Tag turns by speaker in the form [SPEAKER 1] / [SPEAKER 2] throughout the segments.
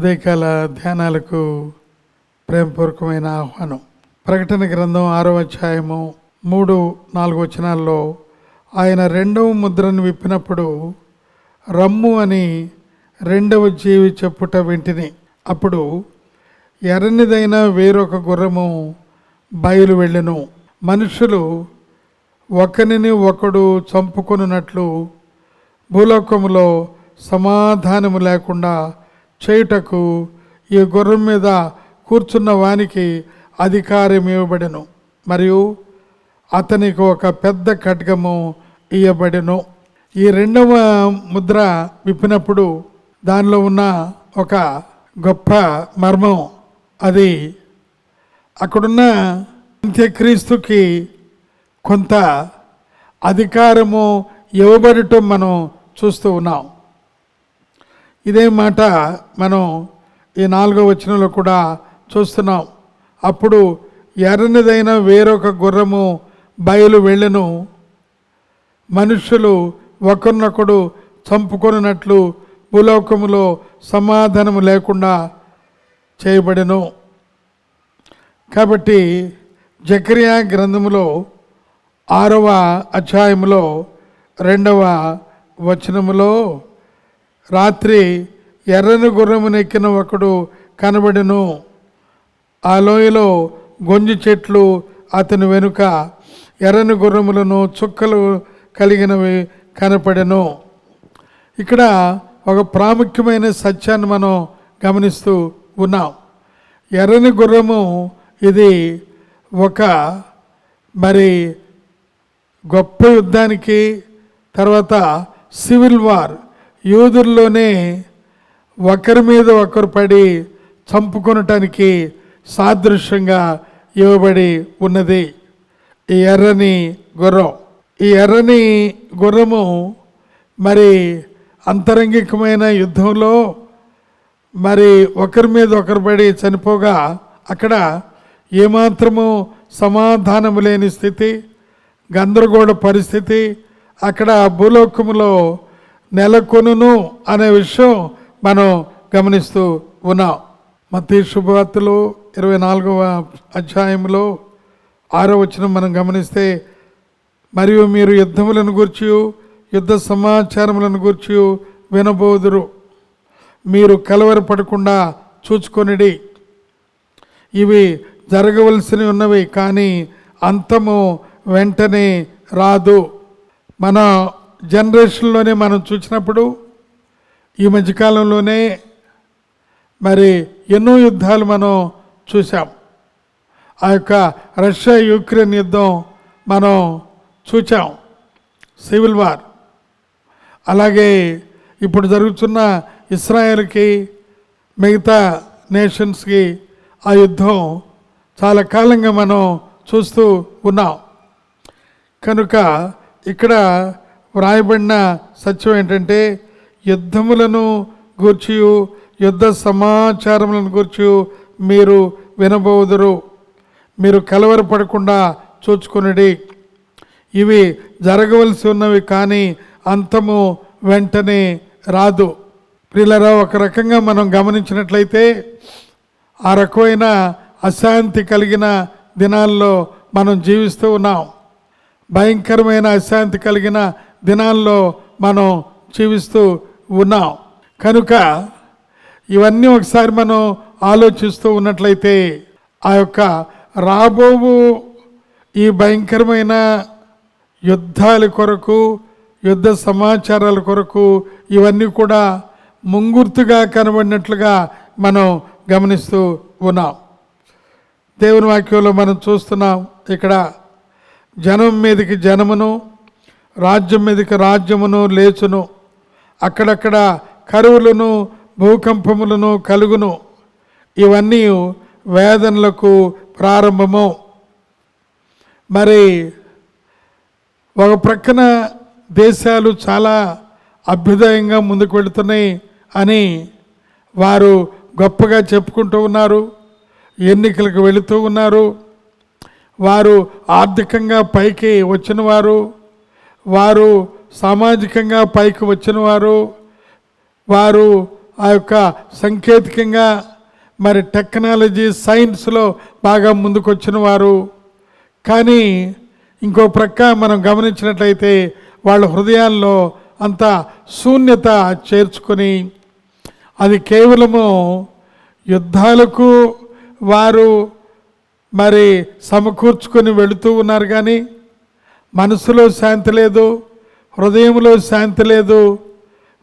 [SPEAKER 1] ఉదయకాల ధ్యానాలకు ప్రేమపూర్వకమైన ఆహ్వానం. ప్రకటన గ్రంథం ఆరో అధ్యాయము మూడు నాలుగు వచనాల్లో ఆయన రెండవ ముద్రను విప్పినప్పుడు రమ్ము అని రెండవ జీవి చెప్పుట వింటిని. అప్పుడు ఎర్రనిదైన వేరొక గుర్రము బయలు వెళ్ళెను. మనుషులు ఒకరిని ఒకడు చంపుకొనున్నట్లు భూలోకములో సమాధానము లేకుండా చేయుటకు ఈ గుర్రం మీద కూర్చున్న వానికి అధికారం ఇవ్వబడెను. మరియు అతనికి ఒక పెద్ద ఖడ్గము ఇవ్వబడెను ఈ రెండవ ముద్ర విప్పినప్పుడు దానిలో ఉన్న ఒక గొప్ప మర్మం అది అక్కడున్న అంత్యక్రీస్తుకి కొంత అధికారము ఇవ్వబడటం మనం చూస్తూ ఉన్నాం. ఇదే మాట మనం ఈ నాలుగో వచనంలో కూడా చూస్తున్నాం. అప్పుడు ఎర్రనిదైన వేరొక గుర్రము బయలు వెళ్ళను. మనుషులు ఒకరినొకడు చంపుకొనినట్లు భూలోకములో సమాధానము లేకుండా చేయబడెను. కాబట్టి జకరియా గ్రంథములో ఆరవ అధ్యాయములో రెండవ వచనములో రాత్రి ఎర్రని గుర్రమునెక్కిన ఒకడు కనబడెను. ఆ లోయలో గొంజి చెట్లు అతని వెనుక ఎర్రని గుర్రములను చుక్కలు కలిగినవి కనపడెను. ఇక్కడ ఒక ప్రాముఖ్యమైన సత్యాన్ని మనం గమనిస్తూ ఉన్నాం. ఎర్రని గుర్రము ఇది ఒక మరి గొప్ప యుద్ధానికి తర్వాత సివిల్ వార్ యూదుల్లోనే ఒకరి మీద ఒకరు పడి చంపుకొనటానికి సాదృశ్యంగా ఇవ్వబడి ఉన్నది. ఈ ఎర్రని గుర్రం. ఈ ఎర్రని గుర్రము మరి అంతరంగికమైన యుద్ధంలో మరి ఒకరి మీద ఒకరు పడి చనిపోగా అక్కడ ఏమాత్రము సమాధానము లేని స్థితి గందరగోళ పరిస్థితి అక్కడ భూలోకములో నెలకొనును అనే విషయం మనం గమనిస్తూ ఉన్నాం. మతీ శుభవార్తలు ఇరవై నాలుగవ అధ్యాయంలో ఆరో వచనం మనం గమనిస్తే మరియు మీరు యుద్ధములను గూర్చి యుద్ధ సమాచారములను గూర్చి వినబోదురు. మీరు కలవరపడకుండా చూచుకొనిడి. ఇవి జరగవలసినవి ఉన్నవి కానీ అంతము వెంటనే రాదు. మన జనరేషన్లోనే మనం చూసినప్పుడు ఈ మధ్యకాలంలోనే మరి ఎన్నో యుద్ధాలు మనం చూసాం ఆ యొక్క రష్యా యుక్రెయిన్ యుద్ధం మనం చూచాం. Civil war. అలాగే ఇప్పుడు జరుగుతున్న ఇస్రాయేల్కి మిగతా నేషన్స్కి ఆ యుద్ధం చాలా కాలంగా మనం చూస్తూ ఉన్నాం. కనుక ఇక్కడ వ్రాయబడిన సత్యం ఏంటంటే యుద్ధములను గూర్చి యుద్ధ సమాచారములను గూర్చి మీరు వినబోదురు. మీరు కలవరపడకుండా చూచుకునడి. ఇవి జరగవలసి ఉన్నవి కానీ అంతము వెంటనే రాదు. ప్రియులరా ఒక రకంగా మనం గమనించినట్లయితే ఆ రకమైన అశాంతి కలిగిన దినాల్లో మనం జీవిస్తూ ఉన్నాం. భయంకరమైన అశాంతి కలిగిన దినాల్లో మనం జీవిస్తూ ఉన్నాం. కనుక ఇవన్నీ ఒకసారి మనం ఆలోచిస్తూ ఉన్నట్లయితే ఆ యొక్క రాబోవు ఈ భయంకరమైన యుద్ధాల కొరకు యుద్ధ సమాచారాల కొరకు ఇవన్నీ కూడా ముంగుర్తుగా కనబడినట్లుగా మనం గమనిస్తూ ఉన్నాం. దేవుని వాక్యంలో మనం చూస్తున్నాం ఇక్కడ జనం మీదకి జనమును రాజ్యం మీదకి రాజ్యమును లేచును. అక్కడక్కడ కరువులను భూకంపములను కలుగును. ఇవన్నీ వేదనలకు ప్రారంభము. మరి ఒక ప్రక్కన దేశాలు చాలా అభ్యుదయంగా ముందుకు వెళుతున్నాయి అని వారు గొప్పగా చెప్పుకుంటూ ఉన్నారు ఎన్నికలకు వెళుతూ ఉన్నారు. వారు ఆర్థికంగా పైకి వచ్చిన వారు వారు సామాజికంగా పైకి వచ్చిన వారు వారు ఆ యొక్క సాంకేతికంగా మరి టెక్నాలజీ సైన్స్లో బాగా ముందుకొచ్చిన వారు. కానీ ఇంకో ప్రక్క మనం గమనించినట్లయితే వాళ్ళ హృదయాల్లో అంత శూన్యత చేర్చుకొని అది కేవలము యుద్ధాలకు వారు మరి సమకూర్చుకొని వెళుతూ ఉన్నారు కానీ మనసులో శాంతి లేదు హృదయంలో శాంతి లేదు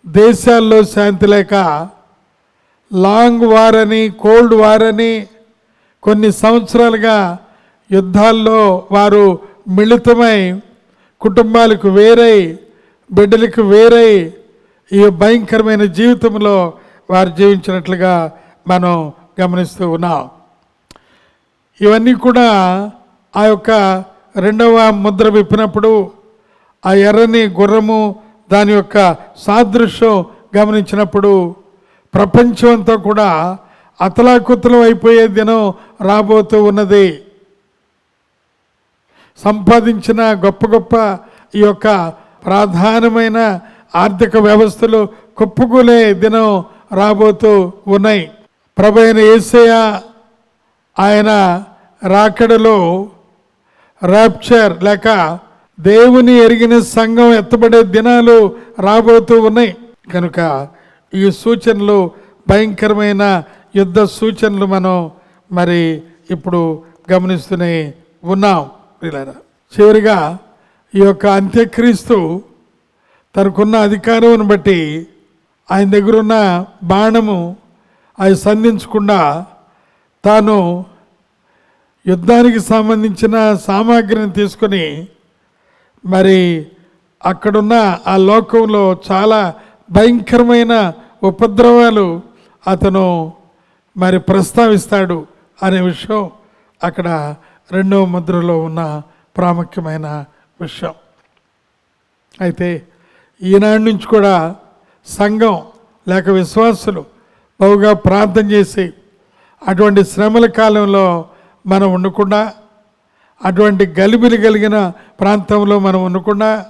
[SPEAKER 1] దేశాల్లో శాంతి లేక లాంగ్ వార్ అని కోల్డ్ వార్ అని కొన్ని సంవత్సరాలుగా యుద్ధాల్లో వారు మిళితమై కుటుంబాలకు వేరై బిడ్డలకు వేరై ఈ భయంకరమైన జీవితంలో వారు జీవించినట్లుగా మనం గమనిస్తూ ఉన్నాం. ఇవన్నీ కూడా ఆ యొక్క రెండవ ముద్ర విప్పినప్పుడు ఆ ఎర్రని గుర్రము దాని యొక్క సాదృశ్యం గమనించినప్పుడు ప్రపంచం అంతా కూడా అతలాకుతలం అయిపోయే దినం రాబోతూ ఉన్నది. సంపాదించిన గొప్ప గొప్ప ఈ యొక్క ప్రధానమైన ఆర్థిక వ్యవస్థలు కుప్పకూలే దినం రాబోతూ ఉన్నాయి. ప్రభు అయిన ఏసయ ఆయన రాకడలో ర్యాప్చర్ లేక దేవుని ఎరిగిన సంఘం ఎత్తబడే దినాలు రాబోతూ ఉన్నాయి కనుక ఈ సూచనలు భయంకరమైన యుద్ధ సూచనలు మనం మరి ఇప్పుడు గమనిస్తూనే ఉన్నాం ప్రియులారా. చివరిగా ఈ యొక్క అంత్యక్రీస్తు తనకున్న అధికారమును బట్టి ఆయన దగ్గర ఉన్న బాణము అది సంధించకుండా తాను యుద్ధానికి సంబంధించిన సామాగ్రిని తీసుకొని మరి అక్కడున్న ఆ లోకంలో చాలా భయంకరమైన ఉపద్రవాలు అతను మరి ప్రస్తావిస్తాడు అనే విషయం అక్కడ రెండవ ముద్రలో ఉన్న ప్రాముఖ్యమైన విషయం. అయితే ఈనాటి నుంచి కూడా సంఘం లేక విశ్వాసులు బహుగా ప్రార్థన చేసి అటువంటి శ్రమల కాలంలో మనం ఉండకుండా అటువంటి గలిబిలి కలిగిన ప్రాంతంలో మనం ఉండకుండా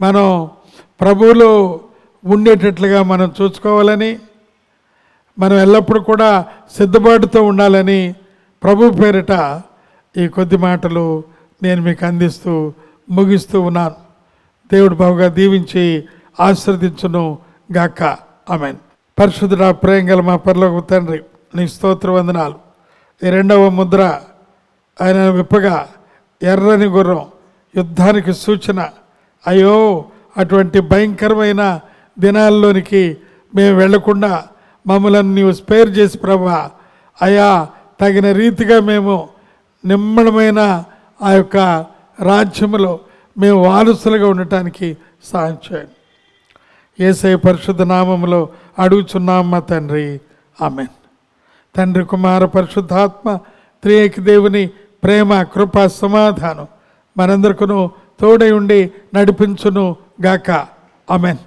[SPEAKER 1] మనం ప్రభువులో ఉండేటట్లుగా మనం చూసుకోవాలని మనం ఎల్లప్పుడూ కూడా సిద్ధపాటుతో ఉండాలని ప్రభు పేరిట ఈ కొద్ది మాటలు నేను మీకు అందిస్తూ ముగిస్తూ ఉన్నాను. దేవుడు బాగుగా దీవించి ఆశ్రదించును గాక. ఆమెన్. పరిశుద్ధుడ ప్రేంగల మా పరలోక తండ్రి నీ స్తోత్ర వందనాలు. ఈ రెండవ ముద్ర ఆయన విప్పగా ఎర్రని గుర్రం యుద్ధానికి సూచన. అయ్యో అటువంటి భయంకరమైన దినాల్లోనికి మేము వెళ్ళకుండా మమ్మల్ని నీవు స్పేర్ చేసి ప్రభా. అయా తగిన రీతిగా మేము నిమ్మడమైన ఆ యొక్క రాజ్యములో మేము వారసులుగా ఉండటానికి సహాయం చేయండి. ఏసై పరిశుద్ధ నామములో అడుగుచున్నామ్మ తండ్రి. ఆమెన్. తండ్రి కుమార పరిశుద్ధాత్మ త్రియేక దేవుని ప్రేమ కృప సమాధానం మనందరికను తోడై ఉండి నడిపించును గాక అమెన్